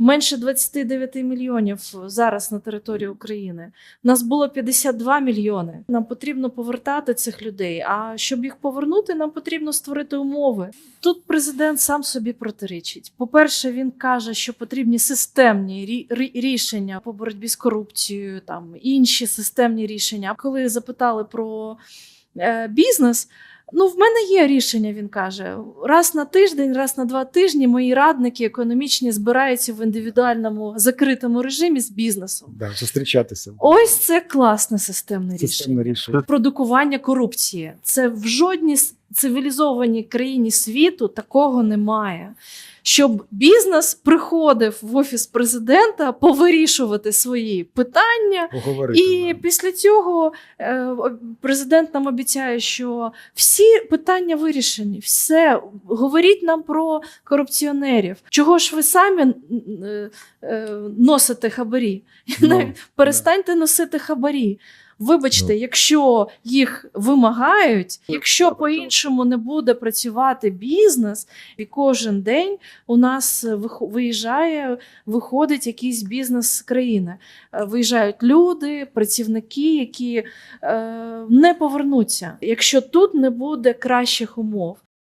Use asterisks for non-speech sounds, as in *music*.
менше 29 мільйонів зараз на території України. Нас було 52 мільйони. Нам потрібно повертати цих людей. А щоб їх повернути, нам потрібно створити умови. Тут президент сам собі протирічить. По-перше, він каже, що потрібні системні рі- рі- рішення по боротьбі з корупцією, там інші системні рішення. Коли запитали про е, бізнес. Ну, в мене є рішення, він каже. Раз на тиждень, раз на два тижні мої радники економічні збираються в індивідуальному закритому режимі з бізнесом. Да, зустрічатися. Ось це класне системне рішення. Системне рішення. Продукування корупції. Це в жодній цивілізованій країні світу такого немає. Щоб бізнес приходив в офіс президента повирішувати свої питання, Поговорити. і да. після цього е, президент нам обіцяє, що всі питання вирішені, все говоріть нам про корупціонерів. Чого ж ви самі е, е, носите хабарі? Ну, *laughs* Перестаньте носити хабарі. Вибачте, Ну. якщо їх вимагають, Ну, якщо по-іншому не буде працювати бізнес, і кожен день у нас виїжджає, виходить якийсь бізнес з країни. Е, Виїжджають люди, працівники, які е, не повернуться, якщо тут не буде кращих умов.